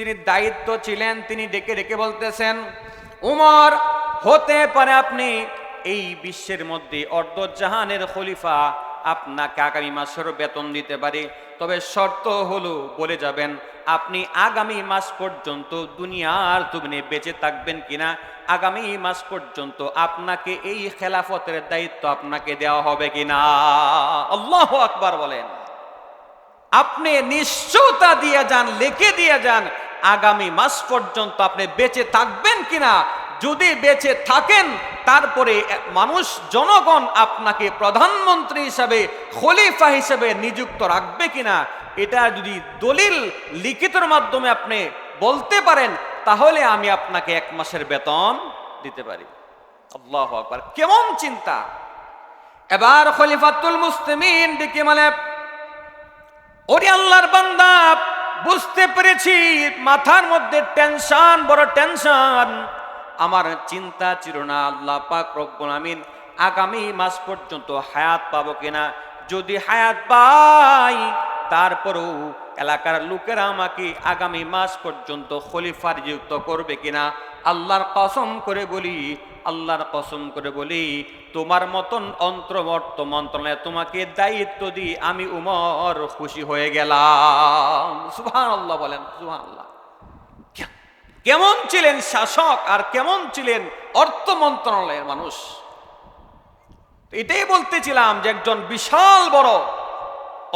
যিনি দায়িত্ব ছিলেন, তিনি ডেকে ডেকে বলতেছেন, উমর, হতে পারে আপনি এই বিশ্বের মধ্যে অর্ধজাহানের খলিফা আপনাকে আগামী মাসের বেতন দিতে পারে। তবে শর্ত হলো, বলে যাবেন, আপনি আগামী মাস পর্যন্ত দুনিয়ার তুমনে বেঁচে থাকবেন কিনা? আগামী মাস পর্যন্ত আপনাকে এই খেলাফতের দায়িত্ব আপনাকে দেওয়া হবে কিনা? আল্লাহ আকবার বলেন। আপনি নিশ্চয়তা দিয়ে যান, লিখে দিয়ে যান আগামী মাস পর্যন্ত আপনি বেঁচে থাকবেন কিনা? যদি বেঁচে থাকেন, তারপরে মানুষ, জনগণ আপনাকে প্রধানমন্ত্রী হিসাবে, খলিফা হিসেবে নিযুক্ত রাখবে কিনা? এটা যদি দলিল লিখিতর মাধ্যমে আপনি বলতে পারেন, তাহলে আমি আপনাকে এক মাসের বেতন দিতে পারি। আল্লাহ আকবার। কেমন চিন্তা? এবার খলিফাতুল মুসলিমিন ডেকে মানে ওরে আল্লাহর বান্দা বুঝতে পেরেছি, মাথার মধ্যে টেনশন, বড় টেনশন। আমার চিন্তা ছিল না, আল্লাহ পাক রব্বুল আমিন আগামী মাস পর্যন্ত হায়াত পাবো কিনা। যদি হায়াত পাই, তারপরেও এলাকার লোকেরা আমাকে আগামী মাস পর্যন্ত খলিফার যুক্ত করবে কিনা, আল্লাহর কসম করে বলি আল্লাহর কসম করে বলি, তোমার মতন অন্তর্বর্ত মন্ত্রণালয়ে তোমাকে দায়িত্ব দিই আমি উমর খুশি হয়ে গেলাম। সুহান আল্লাহ বলেন সুহান আল্লাহ কেমন ছিলেন শাসক আর কেমন ছিলেন অর্থ মন্ত্রণালয়ের মানুষ? এটাই বলতেছিলাম যে একজন বিশাল বড়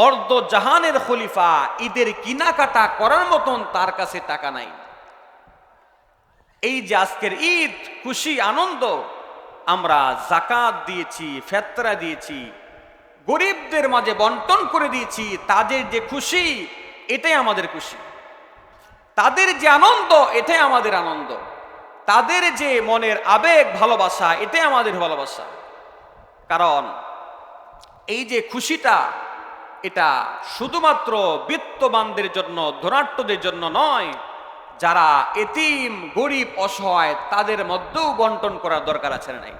অর্ধ জাহানের খলিফা ঈদের কিনাকাটা করার মতন তার কাছে টাকা নাই। এই যে আজকের ঈদ, খুশি, আনন্দ, আমরা জাকাত দিয়েছি, ফেতরা দিয়েছি, গরিবদের মাঝে বন্টন করে দিয়েছি, তাদের যে খুশি, এটাই আমাদের খুশি। তাদের যে আনন্দ, এটাই আমাদের আনন্দ। তাদের যে মনের আবেগ, ভালোবাসা, এটাই আমাদের ভালোবাসা। কারণ এই যে খুশিটা, এটা শুধুমাত্র বিত্তবানদের জন্য ধনাট্যদের জন্য নয় যারা এতিম, গরিব, অসহায়, তাদের মধ্যেও বন্টন করার দরকার আছে নাই?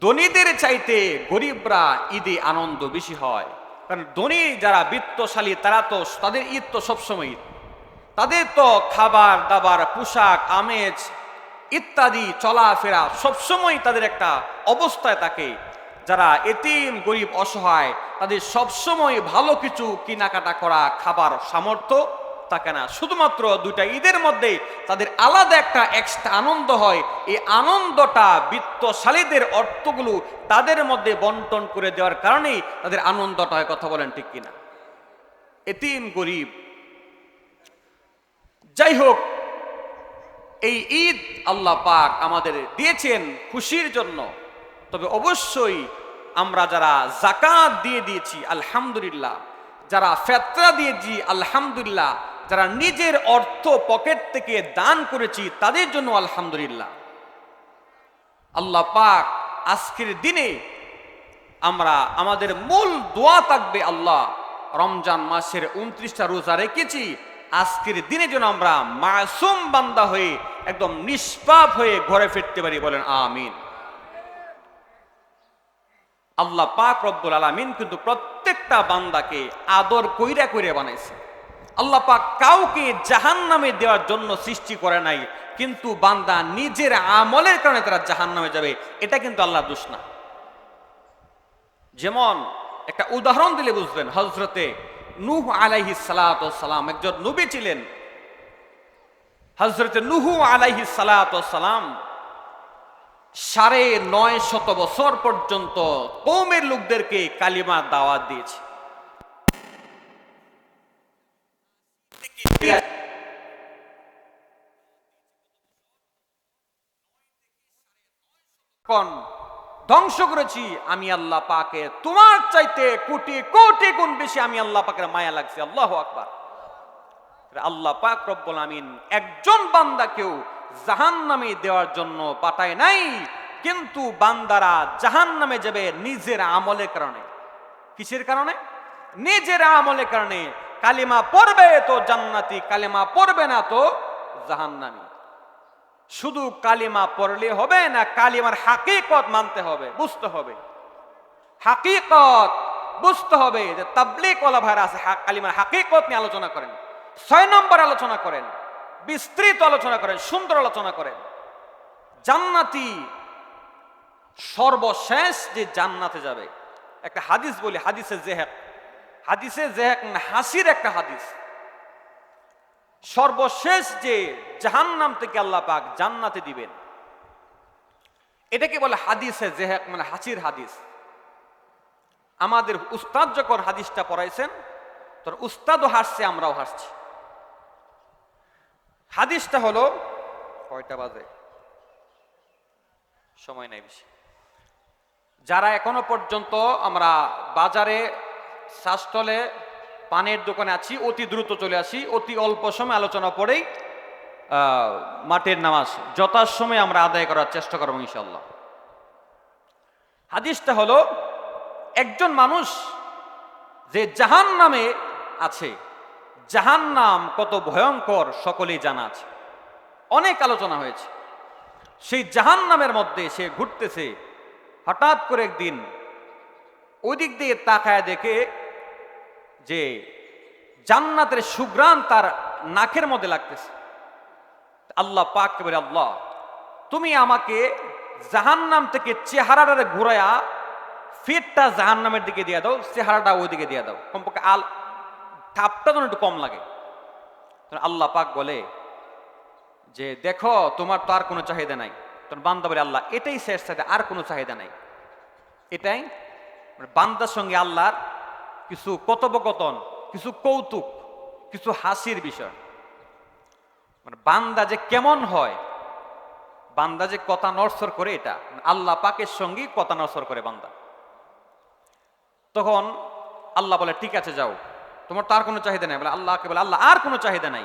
ধনীদের চাইতে গরিবরা ঈদে আনন্দ বেশি হয়। কারণ ধনী যারা বৃত্তশালী, তারা তো, তাদের ঈদ তো সবসময় ঈদ। তাদের তো খাবার, দাবার, পোশাক, আমেজ ইত্যাদি চলাফেরা সবসময় তাদের একটা অবস্থায় থাকে। যারা এতিম, গরিব, অসহায়, তাদের সবসময় ভালো কিছু কেনাকাটা করা, খাবার, সামর্থ্য থাকে না। শুধুমাত্র দুইটা ঈদের মধ্যে তাদের আলাদা একটা এক্সট্রা আনন্দ হয়। এই আনন্দটা বিত্তশালীদের অর্থগুলো তাদের মধ্যে বন্টন করে দেওয়ার কারণেই তাদের আনন্দটা হয়, কথা বলেন ঠিক কিনা। এতিম, গরিব। যাই হোক, এই ঈদ আল্লাহ পাক আমাদের দিয়েছেন খুশির জন্য। তবে অবশ্যই আমরা যারা জাকাত দিয়ে দিয়েছি, আলহামদুলিল্লাহ, যারা ফেতরা দিয়েছি, আলহামদুলিল্লাহ যারা নিজের অর্থ পকেট থেকে দান করেছি, তাদের জন্য আলহামদুলিল্লাহ। আল্লাহ পাক আজকের দিনে আমরা আমাদের মূল দোয়া থাকবে আল্লাহ, রমজান মাসের উনত্রিশটা রোজা রেখেছি। আজকের দিনে যেন আমরা মাসুম বান্দা হয়ে একদম নিষ্পাপ হয়ে ঘরে ফিরতে পারি, বলেন আমিন। আল্লাহ পাক রব্বুল আলামিন কিন্তু প্রত্যেকটা বান্দাকে আদর কইরা কইরা বানাইছে। আল্লাহ কাউকে জাহান নামে দেওয়ার জন্য সৃষ্টি করে নাই, কিন্তু বান্দা নিজের আমলের কারণে তারা জাহান নামে যাবে, এটা কিন্তু আল্লাহ দোষ না। যেমন একটা উদাহরণ দিলে বুঝবেন হজরতে নুহ আলাইহি সালাম, একজন নবী ছিলেন। হজরতে নুহু আলাইহি সালাম সাড়ে নয় শত বছর পর্যন্ত কৌমের লোকদেরকে কালিমা দাওয়াত দিয়েছে। ধ্বংস করেছি আমি আল্লাহ পাকে। তোমার চাইতে কোটি কোটি গুণ বেশি আমি আল্লাহ পাকের মায়া লাগছে। আল্লাহ আকবার। আল্লাহ পাক রব্বুল আমিন একজন বান্দাকেও জাহান নামে দেওয়ার জন্য পাঠায় নাই, কিন্তু বান্দারা জাহান নামে যাবে নিজের আমলের কারণে। কিসের কারণে? নিজের আমলের কারণে কালিমা পড়বে তো জান্নাতি, কালিমা পড়বে না তো জাহান্নামী। শুধু কালিমা পড়লে হবে না, কালিমার হাকিকত মানতে হবে, বুঝতে হবে। হাকিকত বুঝতে হবে যে তাবলিক ওলা ভাইরা আছে কালিমার হাকিকত নিয়ে আলোচনা করেন, ছয় নম্বর আলোচনা করেন, বিস্তৃত আলোচনা করেন, সুন্দর আলোচনা করেন। জান্নাতি সর্বশেষ যে জান্নাতে যাবে, একটা হাদিস বলি হাদিসে জেহেক হাদিসে জেহেক মানে হাসির একটা হাদিস। সর্বশেষ যে জাহান্নাম থেকে আল্লাহ পাক জান্নাতে দিবেন। এটাকে বলে হাদিসে জেহেক মানে হাসির হাদিস। আমাদের উস্তাদ যখন হাদিসটা পড়াইছেন, তোর উস্তাদও হাসছে, আমরাও হাসছি। হাদিসটা হলো কয়টা বাজে? সময় নাই বেশি। যারা এখনও পর্যন্ত আমরা বাজারে শ্বাসতলে পানের দোকানে আছি অতি দ্রুত চলে আসি অতি অল্প সময় আলোচনা আহ, মাঠের নামাজ যথাসময়ে আমরা আদায় করার চেষ্টা করব ইনশাল্লাহ হাদিসটা হলো একজন মানুষ যে জাহান নামে আছে জাহান নাম কত ভয়ঙ্কর সকলেই জানা আছে। অনেক আলোচনা হয়েছে। সেই জাহান নামের মধ্যে সে ঘুরতেছে হঠাৎ করে একদিন ওই দিক দিয়ে তাকায় দেখে যে জান্নাতের সুগ্রাণ তার নাকের মধ্যে লাগতেছে। আল্লাহ পাককে বলে, আল্লাহ, তুমি আমাকে জাহান্নাম থেকে চেহারাটা ঘুরায়া ফিটটা জাহান্নামের দিকে দিয়ে দাও, চেহারাটা ওই দিকে দিয়ে দাও। কমপক্ষে আল থাপটা যেন একটু কম লাগে। আল্লাহ পাক বলে, যে দেখো, তোমার তো আর কোনো চাহিদা নাই। তখন বান্দা বলে, আল্লাহ, এটাই শেষ চাহিদা, আর কোনো চাহিদা নাই। এটাই, বান্দার সঙ্গে আল্লাহর কিছু কথোপকথন, কিছু কৌতুক, কিছু হাসির বিষয়। মানে বান্দা যে কেমন হয়, বান্দা যে কথা নরসর করে এটা মানে আল্লাহ পাকের সঙ্গেই কথা নরসর করে বান্দা। তখন আল্লাহ বলে, ঠিক আছে, যাও। তোমার তার কোনো চাহিদা নাই। বলে, আল্লাহকে বলে, আল্লাহ, আর কোনো চাহিদা নাই।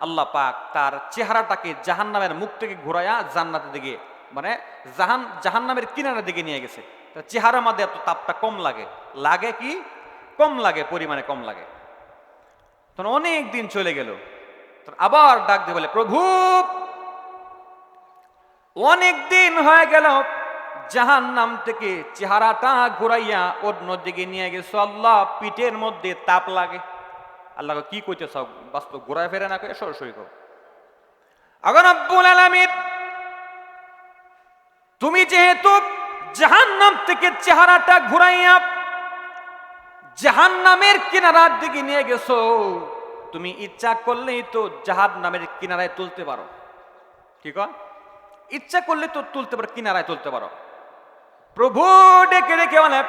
আল্লাহ পাক তার চেহারাটাকে জাহান্নামের মুখ থেকে ঘুরাইয়া জান্নাতের দিকে মানে জাহান, জাহান্নামের কিনারের দিকে নিয়ে গেছে। চেহারার মধ্যে এত তাপটা কম লাগে। লাগে কি? কম লাগে, পরিমাণে কম লাগে। তখন অনেক দিন চলে গেল। আবার ডাক দিয়ে বলে, প্রভু, অনেক দিন হয়ে গেল জাহান নাম থেকে চেহারাটা ঘুরাইয়া অন্য দিকে নিয়ে গেছো। আল্লাহ পিঠের মধ্যে তাপ লাগে। আল্লাহ কি কইতেছ? বাস্তব ঘোরায় ফেরে না করে সরাসরি কর আগান আব্বুল আলামিন, তুমি যেহেতু জাহান্নাম থেকে চেহারাটা ঘুরাইয়া জাহান্নামের কিনারার দিকে নিয়ে গেছো। তুমি ইচ্ছা করলেই তো জাহান্নামের কিনারায় তুলতে পারো। ঠিক ইচ্ছা করলে তো তুলতে পারো, কিনারায় তুলতে পারো। প্রভু ডেকে ডেকে বলে,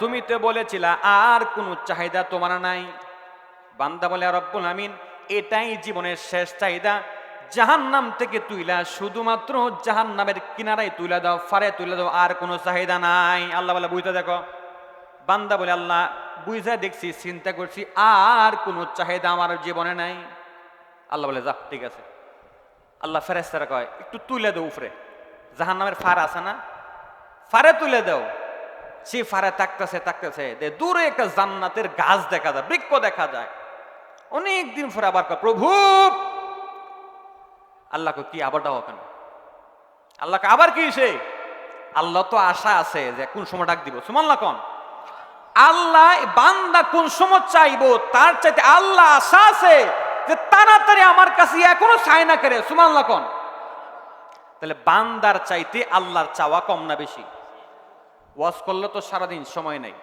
তুমি তো বলেছিলা, আর কোনো চাহিদা তোমার নাই। বান্দা বলে রব্বুল আমিন, এটাই জীবনের শেষ চাহিদা। জাহান্নাম থেকে তুইলা শুধুমাত্র জাহান্নামের কিনারায় তুলে দাও ফারে তুলে দাও, আর কোনো চাহিদা নাই। আল্লাহ বলে, বুঝতে দেখো বান্দা বলে, আল্লাহ, বুঝা দেখছি, চিন্তা করছি, আর কোনো চাহিদা আমার জীবনে নাই। আল্লাহ বলে যা ঠিক আছে। আল্লাহ ফেরেস্তারা কয়, একটু তুলে দাও উপরে। জাহান নামের ফার আছে না? ফারে তুলে দাও। সে ফারে তাকতেছে তাকতেছে। দে, দূরে একটা জান্নাতের গাছ দেখা যায়, বৃক্ষ দেখা যায়। অনেক দিন পরে আবার প্রভু! আল্লাহকে কি আবার দাও কেন? আল্লাহকে আবার কি সে? আল্লাহ তো আশা আছে যে কোন সময় ডাক দিব। সুমাল্লা কন। আল্লাহ বান্দা কোন সময় চাইব, তার চাইতে আল্লাহ আশা আছে যে তাড়াতাড়ি আমার কাছে এখনও চাই না করে সুমাল্লা কন? তাহলে বান্দার চাইতে আল্লাহর চাওয়া কম না বেশি? ওয়াজ করলে তো সারাদিন সময় নেই।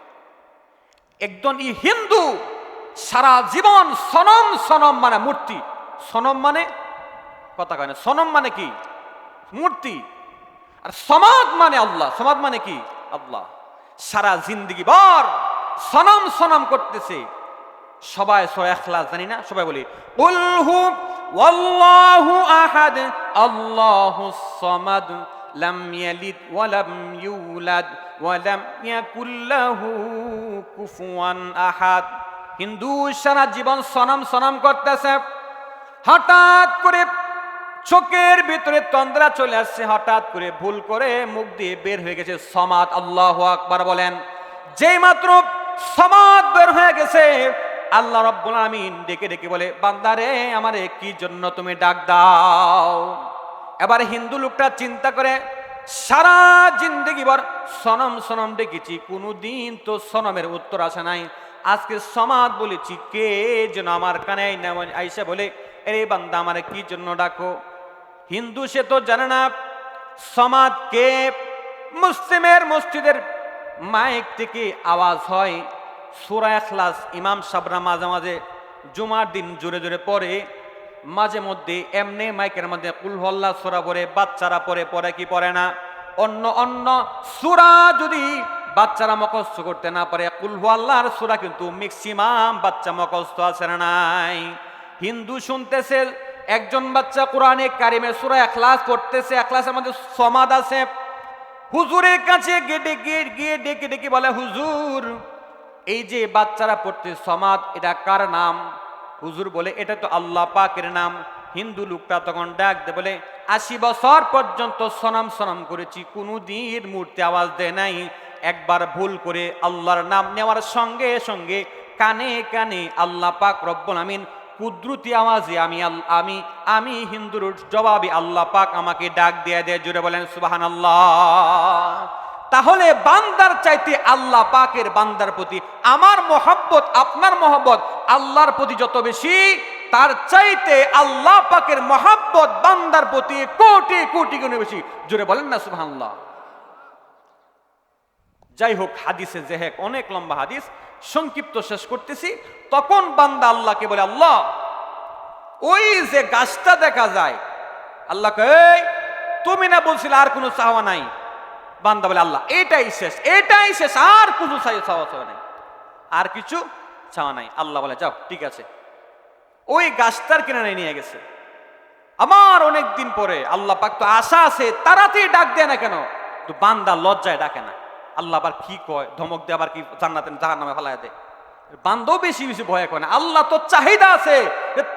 একজন ই হিন্দু, সারা জীবন সনম সনম মানে মূর্তি। সনম মানে কথা কয় না, সনম মানে কি? মূর্তি। আর সমাজ মানে আল্লাহ সমাজ মানে কি? আল্লাহ। সারা জিন্দগি বর সনম সনম করতেছে। সবাই সো এখলাস জানি না, সবাই বলি উলহু ওয়াল্লাহু আহাদ, আল্লাহু সামাদ, লাম ইয়ালিদ ওয়া লাম ইউলাদ ওয়া লাম কুফুয়ান আহাদ। হিন্দু সারা জীবন সনম সনম করতেছে। হঠাৎ করে চোখের ভিতরে তন্দ্রা চলে আসছে, হঠাৎ করে ভুল করে মুখ দিয়ে বের হয়ে গেছে সমাদ। আল্লাহ আকবার বলেন, যেই মাত্র সমাদ বের হয়ে গেছে, আল্লাহ রব্বুল আমিন ডেকে ডেকে বলে, বান্দারে, আমারে কি জন্য তুমি ডাক দাও? এবার হিন্দু লোকটা চিন্তা করে, সারা জিন্দগি ভর সনম সনম ডেকেছি কোনো দিন তো সনমের উত্তর আসে নাই। আজকে সমাদ বলেছি, কে যেন আমার কানে আইসা বলে, এরে বান্দা, আমার কি জন্য ডাকো? হিন্দু সে তো জানে না সমাদ কে? মুসলিমের মসজিদের মাইক থেকে আওয়াজ হয়। সুরা এখলাস ইমাম সাবরা মাঝে মাঝে জুমার দিন জোরে জোরে পড়ে। মাঝে মধ্যে এমনি মাইকের মধ্যে কুলহল্লা সুরা পরে বাচ্চারা পরে পরে কি পড়ে না? অন্য অন্য সুরা যদি বাচ্চারা মুখস্থ করতে না পারে কুলহু আল্লাহর সুরা কিন্তু ম্যাক্সিমাম বাচ্চা মুখস্থ আছে না নাই। হিন্দু শুনতেছে একজন বাচ্চা কোরআনে কারিমে সুরা এখলাস পড়তেছে এখলাসের মধ্যে সমাদ আছে। হুজুরের কাছে গিয়ে ডেকে গিয়ে ডেকে ডেকে বলে, হুজুর, এই যে বাচ্চারা পড়তে সমাদ, এটা কার নাম? হুজুর বলে, এটা তো আল্লাহ পাকের নাম। হিন্দু লোকটা তখন ডাক দে বলে, আশি বছর পর্যন্ত সনাম সনাম করেছি কোনো দিন মূর্তি আওয়াজ দেয় নাই। একবার ভুল করে আল্লাহর নাম নেওয়ার সঙ্গে সঙ্গে কানে কানে আল্লাহ পাক রব্বুল আমিন কুদরতি আওয়াজে আমি আমি আমি হিন্দুর জবাবে আল্লাহ পাক আমাকে ডাক দিয়ে দেয় জুড়ে বলেন সুবাহান আল্লাহ তাহলে বান্দার চাইতে আল্লাহ পাকের বান্দার প্রতি আমার মহাব্বত, আপনার মহব্বত আল্লাহর প্রতি যত বেশি, তার চাইতে আল্লাহ পাকের মহাব্বত বান্দার প্রতি কোটি কোটি গুণে বেশি। জুড়ে বলেন না, সুবহানাল্লাহ। যাই হোক হাদিসে জেহেক অনেক লম্বা হাদিস, সংক্ষিপ্ত শেষ করতেছি। তখন বান্দা আল্লাহকে বলে, আল্লাহ, ওই যে গাছটা দেখা যায়। আল্লাহ তুমি না বলছিলে আর কোনো চাওয়া নাই? বান্দা বলে, আল্লাহ, এটাই শেষ এটাই শেষ, আর কোনো চাওয়া নাই। আর কিছু চাওয়া নাই। আল্লাহ বলে, যাও, ঠিক আছে। ওই গাছটার কিনারে নিয়ে গেছে। আমার অনেক দিন পরে আল্লাহ পাক তো আশা আছে, তাড়াতাড়ি ডাক দেয় না কেন? তো বান্দা লজ্জায় ডাকে না। আল্লাহ আবার কি কয়? ধমক দিয়ে আবার কি জান্নাতে জাহার নামে ফেলায় দেয়? বান্দাও বেশি বেশি ভয় করে আল্লাহ তো চাহিদা আছে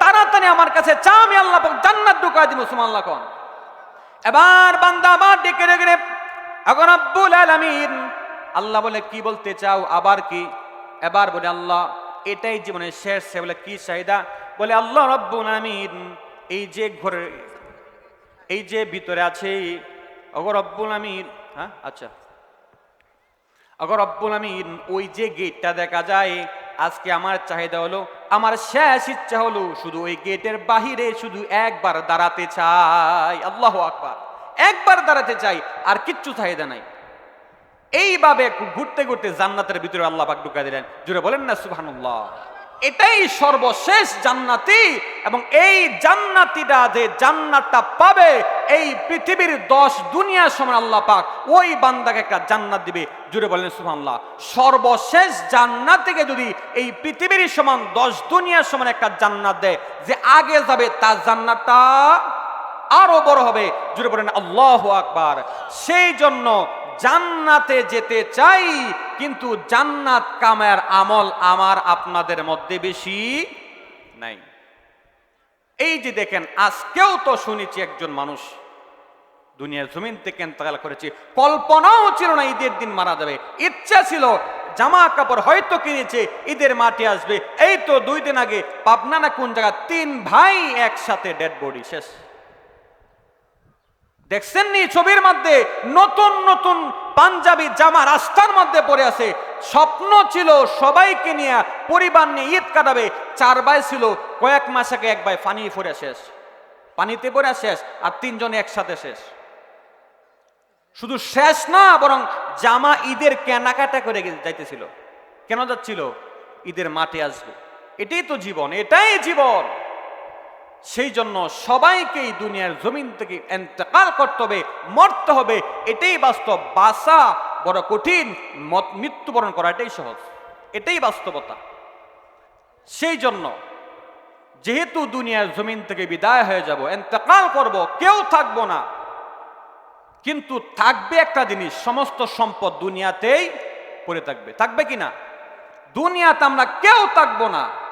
তাড়াতাড়ি আমার কাছে চা, আমি আল্লাহ জান্নাত ঢুকাই দিব সুমান আল্লাহ কন। এবার বান্দা আবার ডেকে ডেকে এখন আব্বুল আলামিন। আল্লাহ বলে, কি বলতে চাও? আবার কি? এবার বলে, আল্লাহ, এটাই জীবনের শেষ, সে বলে, কি চাহিদা? বলে, আল্লাহ রব্বুল আলামিন, এই যে ঘরে, এই যে ভিতরে আছে অগর রব্বুল আমিন। হ্যাঁ আচ্ছা। অগর রব্বুল আমিন, ওই যে গেটটা দেখা যায়, আজকে আমার চাহিদা হলো, আমার শেষ ইচ্ছা হলো শুধু ওই গেটের বাহিরে শুধু একবার দাঁড়াতে চাই। আল্লাহ আকবার। একবার দাঁড়াতে চাই, আর কিচ্ছু চাহিদা নাই। এইভাবে ঘুরতে ঘুরতে জান্নাতের ভিতরে আল্লাহ পাক ঢুকা দিলেন। জুড়ে বলেন না, সুবহানাল্লাহ। এটাই সর্বশেষ জান্নাতি এবং এই জান্নাতিরা যে জান্নাতটা পাবে, এই পৃথিবীর দশ দুনিয়ার সময় আল্লাহ পাক, ওই বান্দাকে একটা জান্নাত দিবে। জুড়ে বলেন, সুবহানাল্লাহ। সর্বশেষ জান্নাত থেকে যদি এই পৃথিবীর সমান দশ দুনিয়ার সমান একটা জান্নাত দেয়, যে আগে যাবে তার জান্নাতটা আরও বড় হবে। জুড়ে বলেন, আল্লাহ আকবার। সেই জন্য জান্নাতে যেতে চাই, কিন্তু জান্নাত কামের আমল আমার আপনাদের মধ্যে বেশি নাই। এই যে দেখেন, আজকেও তো শুনেছি একজন মানুষ, দুনিয়ার জমিন থেকে ইন্তেকাল করেছে, কল্পনাও ছিল না ঈদের দিন মারা যাবে। ইচ্ছা ছিল, জামা কাপড় হয়তো কিনেছে, ঈদের মাঠে আসবে। এই তো দুই দিন আগে পাবনা না কোন জায়গা তিন ভাই একসাথে ডেড বডি শেষ। দেখছেন নি ছবির মধ্যে নতুন নতুন পাঞ্জাবি জামা রাস্তার মধ্যে পড়ে আছে। স্বপ্ন ছিল সবাইকে নিয়ে পরিবার নিয়ে ঈদ কাটাবে। চার ভাই ছিল, কয়েক মাস আগে এক ভাই পানি পড়ে শেষ। পানিতে পড়ে শেষ আর তিনজন একসাথে শেষ। শুধু শেষ না, বরং জামা ঈদের কেনাকাটা করে যাইতেছিল। কেন যাচ্ছিল? ঈদের মাঠে আসবে। এটাই তো জীবন, এটাই জীবন। সেই জন্য সবাইকেই দুনিয়ার জমিন থেকে এন্তেকাল করতে হবে, মরতে হবে। এটাই বাস্তব। বাসা বড় কঠিন, মত- মৃত্যুবরণ করা এটাই সহজ। এটাই বাস্তবতা। সেই জন্য যেহেতু দুনিয়ার জমিন থেকে বিদায় হয়ে যাব, এন্তেকাল করব, কেউ থাকব না। কিন্তু থাকবে একটা জিনিস, সমস্ত সম্পদ দুনিয়াতেই পড়ে থাকবে। থাকবে কি না? দুনিয়াতে আমরা কেউ থাকব না।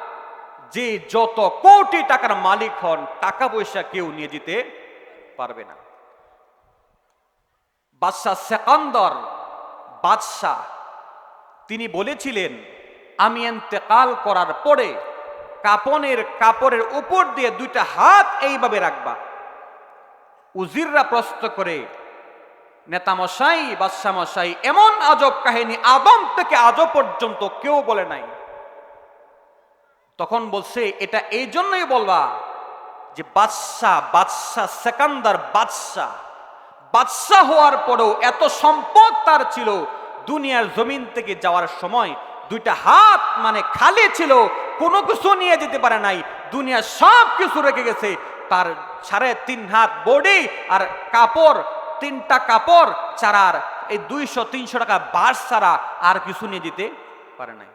যে যত কোটি টাকার মালিক হন, টাকা পয়সা কেউ নিয়ে দিতে পারবে না। বাদশাহ সেকান্দর, বাদশাহ, তিনি বলেছিলেন, আমি এন্তেকাল করার পরে কাপনের কাপড়ের উপর দিয়ে দুইটা হাত এইভাবে রাখবা। উজিররা প্রশ্ন করে, নেতামশাই, বাদশামশাই, এমন আজব কাহিনী আদম থেকে আজও পর্যন্ত কেউ বলে নাই। তখন বলছে, এটা এই জন্যই বলবা যে বাদশাহ বাদশাহ, সেকান্দার বাদশাহ বাদশাহ হওয়ার পরেও এত সম্পদ তার ছিল, দুনিয়ার জমিন থেকে যাওয়ার সময় দুইটা হাত মানে খালি ছিল, কোনো কিছু নিয়ে যেতে পারে নাই দুনিয়া সব কিছু রেখে গেছে, তার সাড়ে তিন হাত বডি আর কাপড়, তিনটা কাপড়, চারার এই দুইশো, তিনশো টাকা বাস ছাড়া আর কিছু নিয়ে যেতে পারে নাই।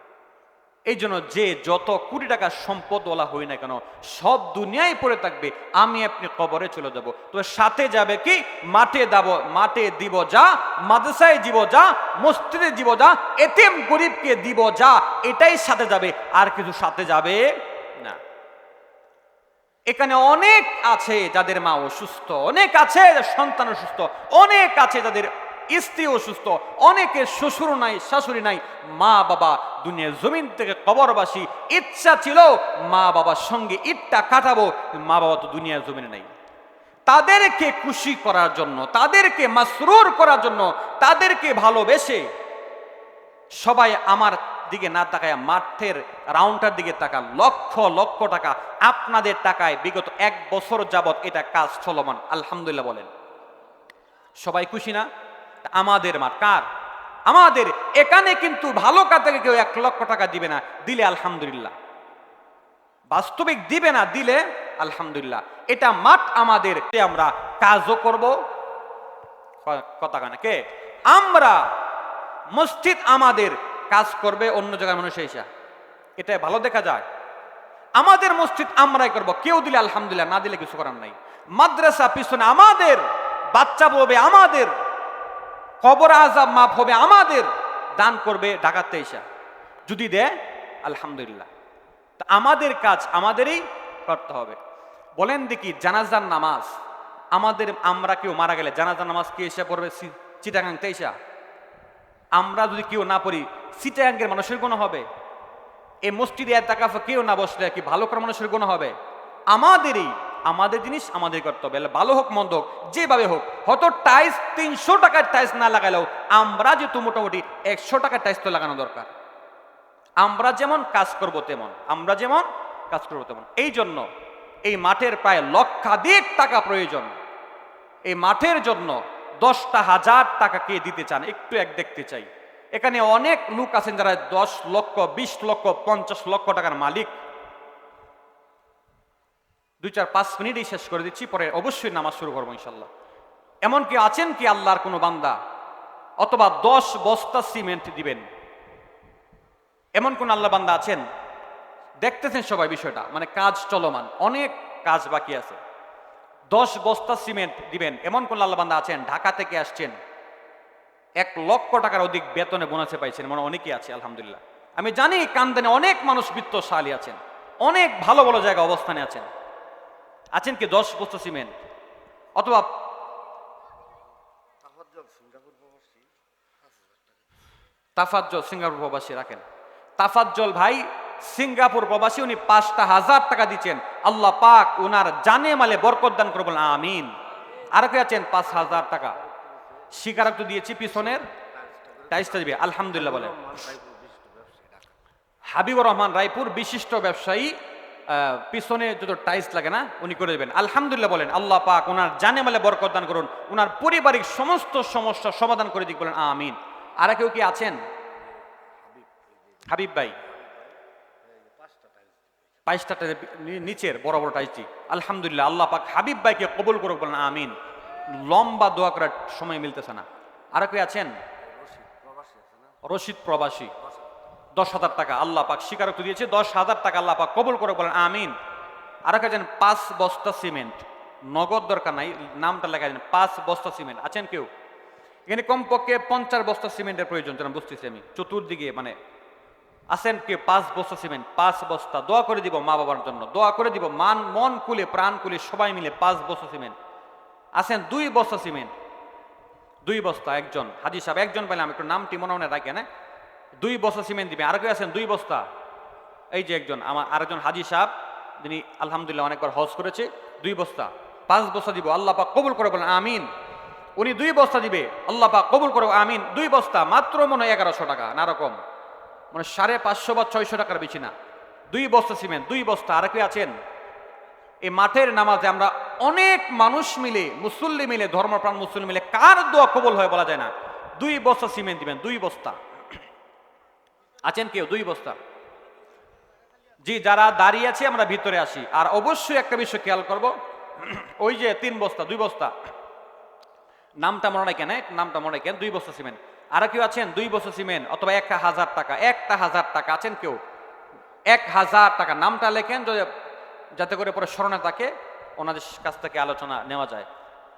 এই জন্য যে যত কোটি টাকার সম্পদওয়ালা হই না কেন, সব দুনিয়ায় পড়ে থাকবে, আমি আপনি কবরে চলে যাব। তো সাথে যাবে কি? মাঠে দাব মাঠে দিব যা, মাদ্রাসায় দিব যা, মসজিদে দিব যা, এতিম গরিবকে দিব যা, এটাই সাথে যাবে, আর কিছু সাথে যাবে না। এখানে অনেক আছে যাদের মা অসুস্থ, অনেক আছে সন্তান অসুস্থ, অনেক আছে যাদের স্ত্রী অসুস্থ, অনেকের শ্বশুর নাই, শাশুড়ি নাই, মা বাবা দুনিয়ার জমিন থেকে কবরবাসী, ইচ্ছা ছিল মা বাবার সঙ্গে ইটটা কাটাবো মা বাবা তো দুনিয়ার জমিনে নাই। তাদেরকে খুশি করার জন্য, তাদেরকে মাসরুর করার জন্য, তাদেরকে ভালোবেসে সবাই আমার দিকে না তাকায়, মাঠের রাউন্ডটার দিকে তাকা লক্ষ লক্ষ টাকা, আপনাদের টাকায় বিগত এক বছর যাবত এটা কাজ চলমান, আলহামদুলিল্লাহ বলেন। সবাই খুশি না? আমাদের মাঠ, কার? আমাদের। এখানে কিন্তু ভালো কাজ থেকে কেউ এক লক্ষ টাকা দিবে না, দিলে আলহামদুলিল্লাহ। বাস্তবিক দিবে না, দিলে আলহামদুলিল্লাহ। এটা মাঠ আমাদের। আমরা কাজও করব। কথা কেন কে? আমরা মসজিদ আমাদের কাজ করবে, অন্য জায়গার মানুষ এসা। এটা ভালো দেখা যায়। আমাদের মসজিদ আমরাই করব। কেউ দিলে আলহামদুলিল্লাহ, না দিলে কিছু করার নাই। মাদ্রাসা পিছনে আমাদের, বাচ্চা বলবে আমাদের। কবর আজাব মাফ হবে, আমাদের দান করবে ডাকাতে এসা। যদি দেয়, আলহামদুলিল্লাহ। তা আমাদের কাজ, আমাদেরই করতে হবে। বলেন দেখি, জানাজার নামাজ, আমাদের, আমরা কেউ মারা গেলে জানাজার নামাজ কে এসে পড়বে? চি- চিটাগাংতে এসা। আমরা যদি কেউ না পড়ি চিটাগাঙ্গের মানুষের কোনো হবে। এই মসজিদে এত কেউ না বসলে কি ভালো করে মানুষের কোনো হবে? আমাদেরই আমাদের জিনিস আমাদের করতে হবে। এলে ভালো হোক, মন্দ হোক, যেভাবে হোক। হয়তো টাইস তিনশো টাকার টাইস না লাগালেও আমরা যেহেতু মোটামুটি একশো টাকার টাইস তো লাগানো দরকার। আমরা যেমন কাজ করব তেমন, আমরা যেমন কাজ করব তেমন। এই জন্য এই মাঠের প্রায় লক্ষাধিক টাকা প্রয়োজন। এই মাঠের জন্য দশটা হাজার টাকা কে দিতে চান? একটু এক দেখতে চাই। এখানে অনেক লোক আছেন যারা দশ লক্ষ, বিশ লক্ষ, পঞ্চাশ লক্ষ টাকার মালিক। দুই চার পাঁচ মিনিটেই শেষ করে দিচ্ছি, পরে অবশ্যই নামাজ শুরু করব ইনশাল্লাহ এমন কি আছেন কি আল্লাহর কোনো বান্দা, অথবা দশ বস্তা সিমেন্ট দিবেন। এমন কোন আল্লাহ বান্দা আছেন? দেখতেছেন সবাই বিষয়টা মানে কাজ চলমান, অনেক কাজ বাকি আছে। দশ বস্তা সিমেন্ট দিবেন, এমন কোন আল্লাহ বান্দা আছেন? ঢাকা থেকে আসছেন। এক লক্ষ টাকার অধিক বেতনে বোনাসে পাইছেন মানে অনেকেই আছে, আলহামদুলিল্লাহ। আমি জানি কান্দানে অনেক মানুষ বৃত্তশালী আছেন, অনেক ভালো ভালো জায়গা অবস্থানে আছেন। আছেন কি? দশ বস্তা সিমেন্ট। অথবা তাফাজ্জল সিঙ্গাপুর প্রবাসী রাখেন। তাফাজ্জল ভাই, সিঙ্গাপুর প্রবাসী, উনি পাঁচটা হাজার টাকা দিচ্ছেন। আল্লাহ পাক উনার জানে মালে বরকত দান করে বলেন আমিন। আর কে আছেন? পাঁচ হাজার টাকা। স্বীকারোক্ত দিয়েছি পিছনের। টাইসটা দিবে। আলহামদুলিল্লাহ বলেন। হাবিবুর রহমান রায়পুর বিশিষ্ট ব্যবসায়ী। পিছনে যত টাইস লাগে না, উনি করে দেবেন। আলহামদুলিল্লাহ বলেন, আল্লাহ পাক ওনার জানে মালে বরকত দান করুন, ওনার পারিবারিক সমস্ত সমস্যা সমাধান করে দিক বলেন, আমিন। আর কেউ কি আছেন? হাবিব ভাই। বাইশটা নিচের, বড় বড় টাইসটি আলহামদুলিল্লাহ, আল্লাহ পাক হাবিব ভাইকে কবুল করুক বলেন, আমিন। লম্বা দোয়া করার সময় মিলতেছে না। আর কেউ আছেন? রশিদ প্রবাসী। দশ হাজার টাকা আল্লাহ পাক স্বীকারোক্ত দিয়েছে, দশ হাজার টাকা আল্লাহ পাক কবুল করে বলেন, আমিন। আর আছেন পাঁচ বস্তা সিমেন্ট। নগদ দরকার নাই, নামটা লেখা যান পাঁচ বস্তা সিমেন্ট। আছেন কেউ? এখানে কমপক্ষে পঞ্চাশ বস্তা সিমেন্টের প্রয়োজন যেন বুঝতেছি আমি। চতুর্দিকে মানে আছেন কে পাঁচ বস্তা সিমেন্ট, পাঁচ বস্তা। দোয়া করে দিব মা বাবার জন্য, দোয়া করে দিব, মান, মন কুলে প্রাণ কুলে সবাই মিলে পাঁচ বস্তা সিমেন্ট। আছেন দুই বস্তা সিমেন্ট। দুই বস্তা, একজন। হাজি সাহেব, একজন পেলাম একটু নামটি মনে মনে রাখেন হ্যাঁ? দুই বস্তা সিমেন্ট দিবে। আর কেউ আছেন, দুই বস্তা। এই যে একজন, আমার আরেকজন হাজি সাহেব, যিনি আলহামদুলিল্লাহ অনেকবার হজ করেছে, দুই বস্তা। পাঁচ বস্তা দিব, আল্লাহ পাক কবুল করে বলেন, আমিন। উনি দুই বস্তা দিবে, আল্লাহ পাক কবুল করে আমিন। দুই বস্তা, মাত্র মনে হয় এগারোশো টাকা, না রকম মানে সাড়ে পাঁচশো বা ছয়শো টাকার বেশি না। দুই বস্তা সিমেন্ট, দুই বস্তা আর আছেন? এই মাঠের নামাজে আমরা অনেক মানুষ মিলে, মুসল্লি মিলে, ধর্মপ্রাণ মুসল্লি মিলে কার দোয়া কবল হয় বলা যায় না। দুই বস্তা সিমেন্ট দিবেন, দুই বস্তা। আছেন কেউ? দুই বস্তা। জি, যারা দাঁড়িয়ে আছে, আমরা ভিতরে আসি। আর অবশ্যই একটা বিষয় খেয়াল করব। ওই যে তিন বস্তা, দুই বস্তা। নামটা মনে কেন নামটা মনে কেন দুই বস্তা সিমেন্ট। আর কেউ আছেন? দুই বস্তা সিমেন্ট অথবা একটা হাজার টাকা। একটা হাজার টাকা আছেন কেউ? এক হাজার টাকা। নামটা লেখেন যাতে করে পরে স্মরণে থাকে, ওনাদের কাছ থেকে আলোচনা নেওয়া যায়।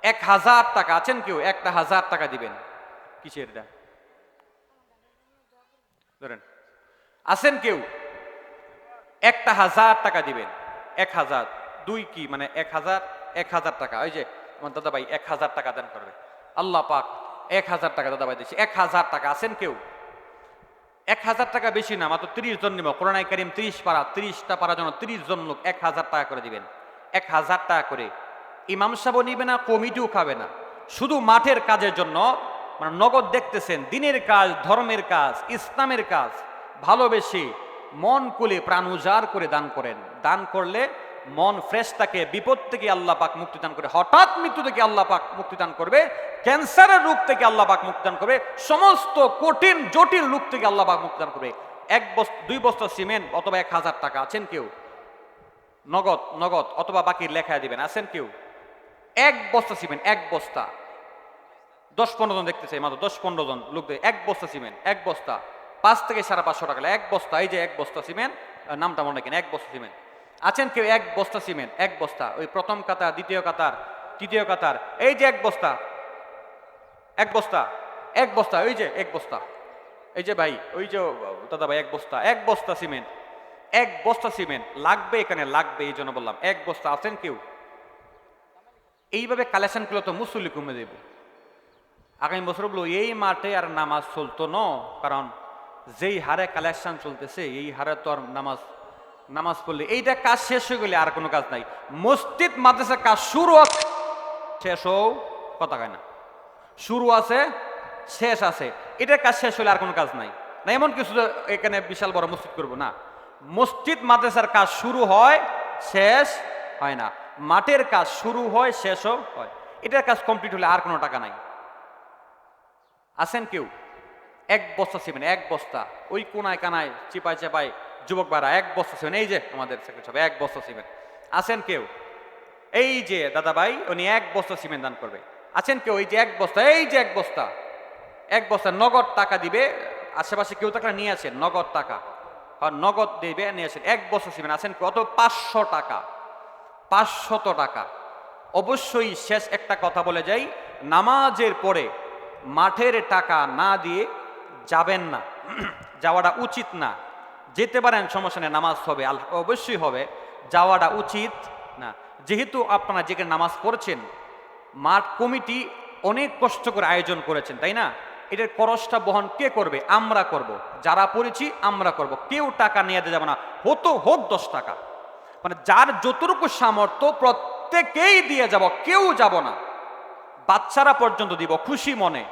এক হাজার টাকা আছেন কেউ? একটা হাজার টাকা দিবেন। কিসের এটা? ধরেন। আছেন কেউ? একটা হাজার টাকা দিবেন। এক হাজার। দুই কি? মানে এক হাজার এক হাজার টাকা। ওই যে আমার দাদা ভাই, এক হাজার টাকা দান করবে। আল্লাহ পাক এক হাজার টাকা দাদা ভাই দিচ্ছি এক হাজার টাকা। আছেন কেউ? এক হাজার টাকা বেশি না, মাত্র ত্রিশ জন নিব। করোনায় কারিম ত্রিশ পাড়া তিরিশটা পাড়ার জন্য তিরিশ জন লোক এক হাজার টাকা করে দিবেন। এক হাজার টাকা করে। ইমাম সাহেবও নিবে না, কমিটিও খাবে না। শুধু মাঠের কাজের জন্য মানে নগদ দেখতেছেন, দিনের কাজ, ধর্মের কাজ, ইসলামের কাজ। ভালোবেসে মন কুলে প্রাণ উজাড় করে দান করেন। দান করলে মন ফ্রেশ থাকে, বিপদ থেকে আল্লাহ পাক মুক্তি দান করে। হঠাৎ মৃত্যু থেকে আল্লাহ পাক মুক্তি দান করবে, ক্যান্সারের রোগ থেকে আল্লাহ পাক মুক্তি দান করবে, সমস্ত কঠিন, জটিল রোগ থেকে আল্লাহ পাক মুক্তি দান করবে। এক বস্তা, দুই বস্তা সিমেন্ট অথবা এক হাজার টাকা, আছেন কেউ? নগদ নগদ, অথবা বাকি লেখায় দিবেন, আছেন কেউ? এক বস্তা সিমেন্ট, এক বস্তা। দশ পনেরো জন দেখতেছে, মাত্র দশ পনেরো জন লোক এক বস্তা সিমেন্ট, এক বস্তা। পাঁচ থেকে সাড়ে পাঁচশো টাকা এক বস্তা, এই যে এক বস্তা সিমেন্ট নামটা মনে রাখেন, এক বস্তা সিমেন্ট। আছেন কেউ? এক বস্তা সিমেন্ট, এক বস্তা। ওই প্রথম কাতার, দ্বিতীয় কাতার, তৃতীয় কাতার, এই যে এক বস্তা এক বস্তা এক বস্তা, ওই যে এক বস্তা। এই যে ভাই, ওই যে, দাদা ভাই, এক বস্তা এক বস্তা সিমেন্ট, এক বস্তা সিমেন্ট লাগবে এখানে, লাগবে, এই জন্য বললাম। এক বস্তা, আছেন কেউ? এইভাবে কালেকশন করলে তো মুসল্লি কমে দেবে আগামী বছর বলব এই মাঠে আর নামাজ চলতো ন? কারণ যেই হারে কালেকশন চলতেছে, এই হারে তো আর নামাজ নামাজ পড়লে এইটা কাজ শেষ হয়ে গেলে আর কোনো কাজ নাই। মসজিদ, মাদ্রাসার কাজ শুরু আছে, শেষ হও, কথা কয় না। শুরু আছে, শেষ আছে, এটার কাজ শেষ হলে আর কোনো কাজ নাই। না এমন কিছু এখানে বিশাল বড় মসজিদ করব, না। মসজিদ, মাদ্রাসার কাজ শুরু হয়, শেষ হয় না। মাঠের কাজ শুরু হয়, শেষও হয়। এটার কাজ কমপ্লিট হলে আর কোনো টাকা নাই। আছেন কেউ? এক বস্তা সিমেন্ট, এক বস্তা। ওই কোনায় কানায় চিপায় চেপায় যুবক ভাড়া এক বস্তা সিমেন্ট। এই যে আমাদের সেক্রেটারি এক বস্তা সিমেন্ট। আছেন কেউ? এই যে দাদা ভাই, উনি এক বস্তা সিমেন্ট দান করবে। আছেন কেউ? এই যে এক বস্তা, এই যে এক বস্তা। এক বস্তা নগদ টাকা দিবে, আশেপাশে কেউ টাকা নিয়ে আসেন, নগদ টাকা। আর নগদ দেবে, নিয়ে আসেন। এক বস্তা সিমেন্ট, আছেন কত পাঁচশো টাকা। পাঁচশত টাকা। অবশ্যই শেষ একটা কথা বলে যাই। নামাজের পরে মাঠের টাকা না দিয়ে যাবেন না। যাওয়াটা উচিত না। যেতে পারেন, সমস্যা নেই, নামাজ হবে। অবশ্যই হবে। যাওয়াটা উচিত না। যেহেতু আপনারা যেখানে নামাজ পড়ছেন, মাঠ কমিটি অনেক কষ্ট করে আয়োজন করেছেন, তাই না? এটার খরচটা বহন কে করবে? আমরা করব। যারা পড়েছি, আমরা করব। কেউ টাকা নিয়ে যাবে না। হতো হোক দশ টাকা। মানে যার যতটুকু সামর্থ্য, প্রত্যেকেই দিয়ে যাব, কেউ যাব না। বাচ্চারা পর্যন্ত দিব, খুশি মনে।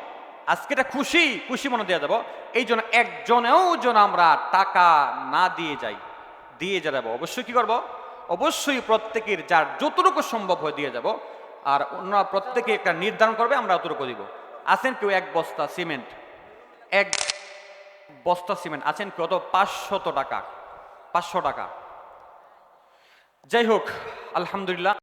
আজকে এটা খুশি খুশি মনে দিয়ে যাব। এই জন্য একজনেও যেন আমরা টাকা না দিয়ে যাই, দিয়ে যাব। অবশ্যই কি করব? অবশ্যই প্রত্যেকের যার যতটুকু সম্ভব হয় দিয়ে যাব। আর ওনারা প্রত্যেকে একটা নির্ধারণ করবে, আমরা অতটুকু দিব। আছেন কেউ? এক বস্তা সিমেন্ট। এক বস্তা সিমেন্ট। আছেন কেউ কত? পাঁচশত টাকা। পাঁচশো টাকা। যাই হোক, আলহামদুলিল্লাহ।